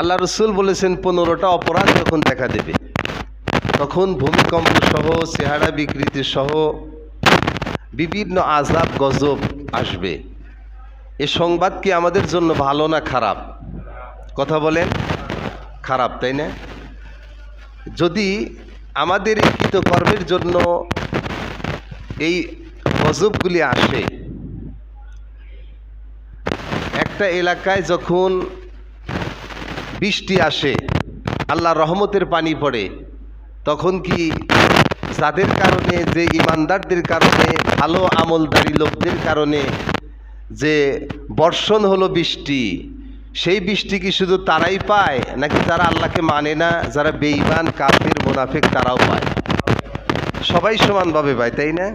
আল্লাহ রসুল বলেছেন, পনেরোটা অপরাধ যখন দেখা দেবে, তখন ভূমিকম্প সহ, চেহারা বিকৃতি সহ বিভিন্ন আজাব গজব আসবে। এ সংবাদ কি আমাদের জন্য ভালো না খারাপ? কথা বলেন, খারাপ, তাই না? যদি আমাদের কৃতকর্মের জন্য এই গজবগুলি আসে, একটা এলাকায় যখন বৃষ্টি আসে আল্লাহ রহমতের পানি পড়ে, তখন কি যাদের কারণে, যে ইমানদারদের কারণে, ভালো আমলদারি লোকদের কারণে যে বর্ষণ হলো বৃষ্টি, সেই বৃষ্টি কি শুধু তারাই পায়, নাকি যারা আল্লাহকে মানে না, যারা বেঈমান, কাফের, মোনাফেক, তারাও পায়? সবাই সমানভাবে পায়, তাই না?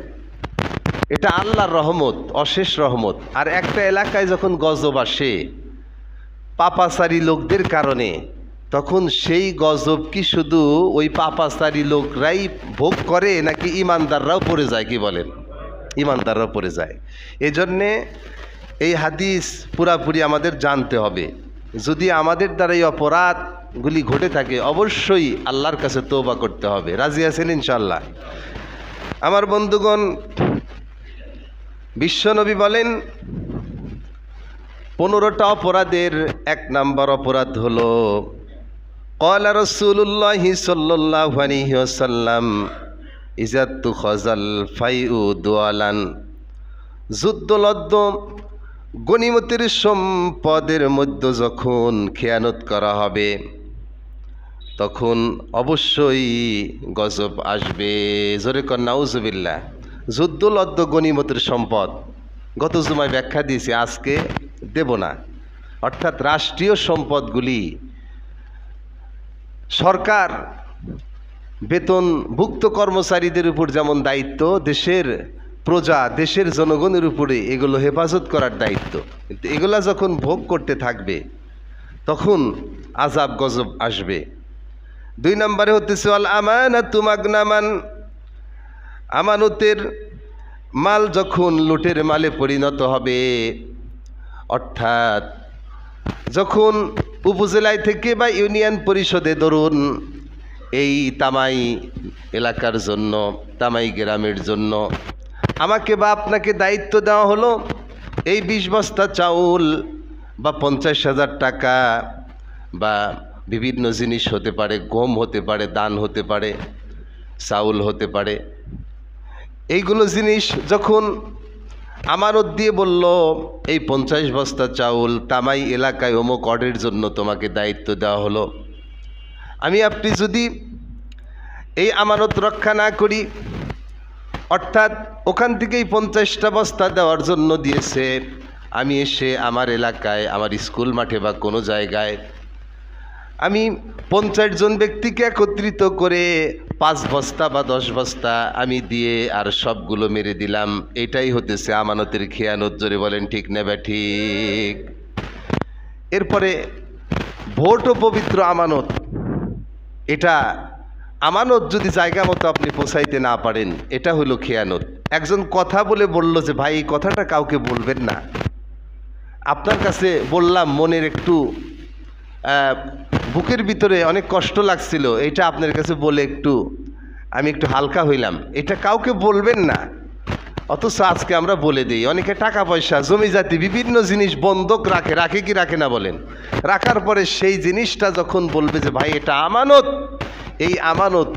এটা আল্লাহর রহমত, অশেষ রহমত। আর একটা এলাকায় যখন গজব আসে পাপাচারী লোকদের কারণে। তখন সেই গজব কি শুধু ওই পাপাচারী লোকরাই ভোগ করে, নাকি ইমানদাররাও পড়ে যায়, কি বলেন? ইমানদাররাও পড়ে যায়। এজন্যে এই হাদিস পুরাপুরি আমাদের জানতে হবে। যদি আমাদের দ্বারা এই অপরাধগুলি ঘটে থাকে, অবশ্যই আল্লাহর কাছে তৌবা করতে হবে। রাজি আছেন ইনশাল্লাহ আমার বন্ধুগণ বিশ্বনবী বলেন পনেরোটা অপরাধের এক নাম্বার অপরাধ হলো, কলা রসুল্লাহ সাল্লাম ইজাত্তু খজাল ফাইউ দোয়ালান যুদ্ধলব্ধ গণিমতের সম্পদের মধ্যে যখন খেয়ানত করা হবে, তখন অবশ্যই গজব আসবে। জোরে কর নাউজুবিল্লা যুদ্ধলব্ধ গণিমতের সম্পদ। গত জুমায় ব্যাখ্যা দিয়েছি, আজকে দেব না। অর্থাৎ রাষ্ট্রীয় সম্পদগুলি সরকার, বেতনভুক্ত কর্মচারীদের উপর যেমন দায়িত্ব, দেশের প্রজা, দেশের জনগণের উপরে এগুলো হেফাজত করার দায়িত্ব। কিন্তু এগুলা যখন ভোগ করতে থাকবে, তখন আজাব গজব আসবে। দুই নম্বরে হতেছে আল আমান তুমাগনামান আমানতের মাল যখন লুটের মালে পরিণত হবে অর্থাৎ যখন উপজেলায় থেকে বা ইউনিয়ন পরিষদে ধরুন এই তামাই এলাকার জন্য, তামাই গ্রামের জন্য, আমাকে বা আপনাকে দায়িত্ব দেওয়া হলো, এই বিশ বস্তা চাউল বা পঞ্চাশ হাজার টাকা বা বিভিন্ন জিনিস হতে পারে, গম হতে পারে দান হতে পারে, চাউল হতে পারে। এইগুলো জিনিস যখন আমানত দিয়ে বলল, এই পঞ্চাশ বস্তা চাউল তামাই এলাকায় অমুক অর্ডের জন্য তোমাকে দায়িত্ব দেওয়া হলো। আমি আপনি যদি এই আমানত রক্ষা না করি, অর্থাৎ ওখান থেকেই পঞ্চাশটা বস্তা দেওয়ার জন্য দিয়েছে, আমি এসে আমার এলাকায়, আমার স্কুল মাঠে বা কোনো জায়গায়, আমি পঞ্চাশ জন ব্যক্তিকে একত্রিত করে পাঁচ বস্তা বা দশ বস্তা আমি দিয়ে আর সবগুলো মেরে দিলাম। এটাই হতেছে আমানতের খেয়ানত। জোরে বলেন, ঠিক নেবে ঠিক? এরপরে, ভোট ও পবিত্র আমানত। এটা আমানত যদি জায়গা মতো আপনি পৌঁছাইতে না পারেন, এটা হলো খেয়ানত। একজন কথা বলে বলল যে, ভাই কথাটা কাউকে বলবেন না। আপনার কাছে বললাম, মনের একটু বুকের ভিতরে অনেক কষ্ট লাগছিল, এটা আপনার কাছে বলে একটু, আমি একটু হালকা হইলাম। এটা কাউকে বলবেন না, অথচ আজকে আমরা বলে দিই, অনেকে টাকা পয়সা জমি জাতি বিভিন্ন জিনিস বন্ধক রাখে রাখে কি রাখে না বলেন? রাখার পরে সেই জিনিসটা যখন বলবে যে, ভাই, এটা আমানত। এই আমানত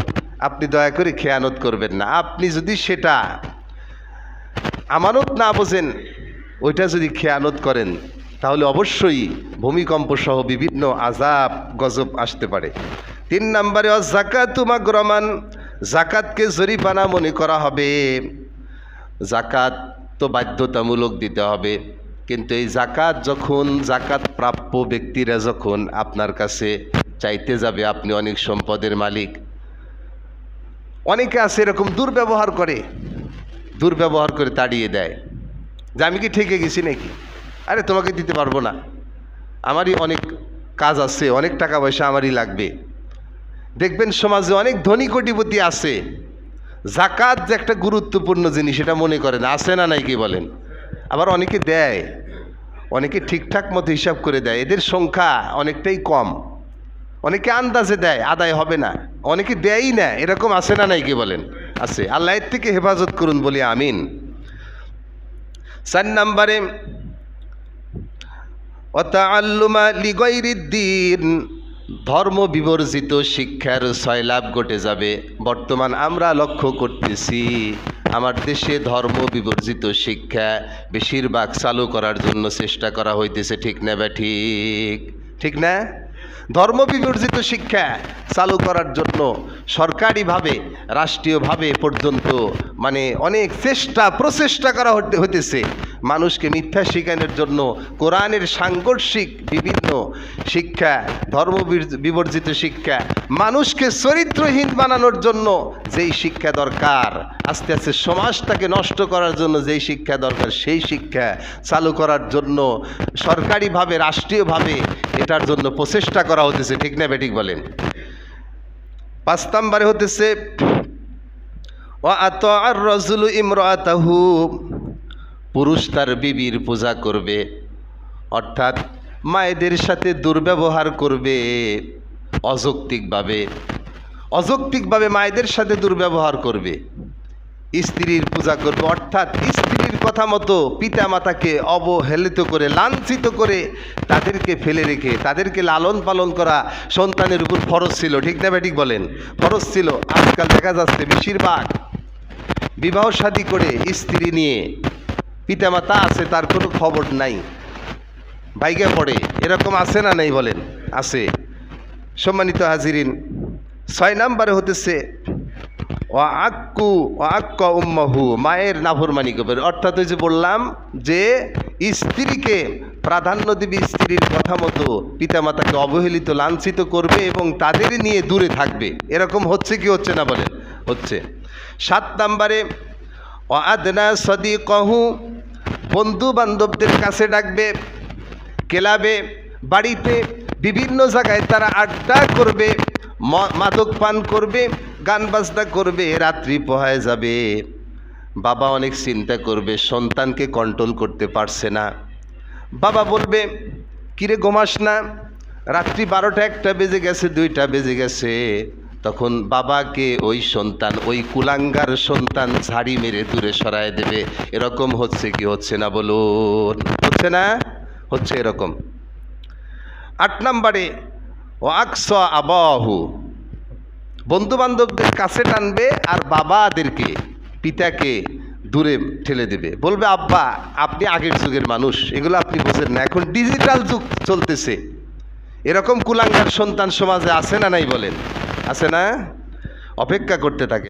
আপনি দয়া করে খেয়ানত করবেন না। আপনি যদি সেটা আমানত না বোঝেন, ওইটা যদি খেয়ানত করেন তাহলে অবশ্যই ভূমিকম্প সহ বিভিন্ন আজাব গজব আসতে পারে। তিন নম্বরে জাকাতুমা গ্রমান জাকাতকে জরিপানা মনে করা হবে। জাকাত তো বাধ্যতামূলক দিতে হবে। কিন্তু এই জাকাত যখন জাকাত প্রাপ্য ব্যক্তিরা যখন আপনার কাছে চাইতে যাবে, আপনি অনেক সম্পদের মালিক। অনেকে আছে এরকম দুর্ব্যবহার করে দুর্ব্যবহার করে তাড়িয়ে দেয়। যে আমি কি ঠেকে গেছি নাকি? আরে তোমাকে দিতে পারব না। আমারই অনেক কাজ আছে, অনেক টাকা পয়সা আমারই লাগবে। দেখবেন সমাজে অনেক ধনী কোটিপতি আছে। জাকাত যে একটা গুরুত্বপূর্ণ জিনিস এটা মনে করেন আছে না নাই কি বলেন? আবার অনেকে দেয়, অনেকে ঠিকঠাক মতো হিসাব করে দেয়, এদের সংখ্যা অনেকটাই কম। অনেকে আন্দাজে দেয়, আদায় হবে না। অনেকে দেয়ই না, এরকম আছে না নাই কি বলেন? আছে। আল্লাহের থেকে হেফাজত করুন বলি আমিন। চার নম্বরে ধর্ম বিবর্জিত শিক্ষার সয়লাভ ঘটে যাবে। বর্তমান আমরা লক্ষ্য করতেছি, আমার দেশে ধর্ম বিবর্জিত শিক্ষা বেশিরভাগ চালু করার জন্য চেষ্টা করা হইতেছে, ঠিক না বা ঠিক? ঠিক না? ধর্ম বিবর্জিত শিক্ষা চালু করার জন্য সরকারিভাবে, রাষ্ট্রীয়ভাবে পর্যন্ত মানে অনেক চেষ্টা, প্রচেষ্টা করা হইতেছে। মানুষকে মিথ্যা শেখানোর জন্য কোরআনের সাংঘর্ষিক বিভিন্ন শিক্ষা, ধর্ম বিবর্জিত শিক্ষা, মানুষকে চরিত্রহীন বানানোর জন্য যেই শিক্ষা দরকার, আস্তে আস্তে সমাজটাকে নষ্ট করার জন্য যেই শিক্ষা দরকার, সেই শিক্ষা চালু করার জন্য সরকারিভাবে, রাষ্ট্রীয়ভাবে এটার জন্য প্রচেষ্টা করা হতেছে, ঠিক না বেঠিক বলেন? পাঁচ নম্বরে হতেছে ও আত আর রজুল ইমরাতাহু। পুরুষ তার বিবির পূজা করবে, অর্থাৎ মায়েদের সাথে দুর্ব্যবহার করবে অযৌক্তিকভাবে। অযৌক্তিকভাবে মায়েদের সাথে দুর্ব্যবহার করবে। স্ত্রীর পূজা করবে, অর্থাৎ স্ত্রীর কথা মতো পিতা মাতাকে অবহেলিত করে, লাঞ্ছিত করে তাদেরকে ফেলে রেখে, তাদেরকে লালন পালন করা সন্তানের উপর ফরজ ছিল। ঠিক না ঠিক বলেন? ফরজ ছিল। আজকাল দেখা যাচ্ছে বেশিরভাগ বিবাহ শাদী করে স্ত্রী নিয়ে পিতামাতা আছে, তার কোনো খবর নাই। বাইকে পড়ে, এরকম আছে না নাই বলেন? আছে। সম্মানিত হাজিরিন, ছয় নাম্বারে হতেছে ও আক্কু ও আক্ক উম্মাহু, মায়ের নাফরমানি করবে অর্থাৎ ওই যে বললাম যে, স্ত্রীকে প্রাধান্য দিবে স্ত্রীর কথা মতো, পিতামাতাকে অবহেলিত, লাঞ্ছিত করবে এবং তাদের নিয়ে দূরে থাকবে। এরকম হচ্ছে কি হচ্ছে না বলেন? হচ্ছে। সাত নাম্বারে ও আদনা সদি কহু বন্ধু বান্ধবদের কাছে ডাকবে, ক্লাবে, বাড়িতে বিভিন্ন জায়গায় তারা আড্ডা করবে মাদক পান করবে, গান বাজনা করবে, রাত্রি পোহায় যাবে। বাবা অনেক চিন্তা করবে, সন্তানকে কন্ট্রোল করতে পারছে না। বাবা বলবে, কিরে ঘুমাস না, রাত্রি বারোটা একটা বেজে গেছে, দুইটা বেজে গেছে। তখন বাবাকে ওই সন্তান, ওই কুলাঙ্গার সন্তান ঝাড়ি মেরে দূরে সরায় দেবে। এরকম হচ্ছে কি হচ্ছে না বলুন? হচ্ছে না? হচ্ছে এরকম। আট নম্বরে ও আকস আবাহু। বন্ধু বান্ধবদের কাছে টানবে আর বাবাদেরকে, পিতাকে দূরে ঠেলে দেবে। বলবে, আব্বা, আপনি আগের যুগের মানুষ। এগুলো আপনি বোঝেন না। এখন ডিজিটাল যুগ চলতেছে। এরকম কুলাঙ্গার সন্তান সমাজে আছে না নাই বলেন? আছে না? অপেক্ষা করতে থাকে।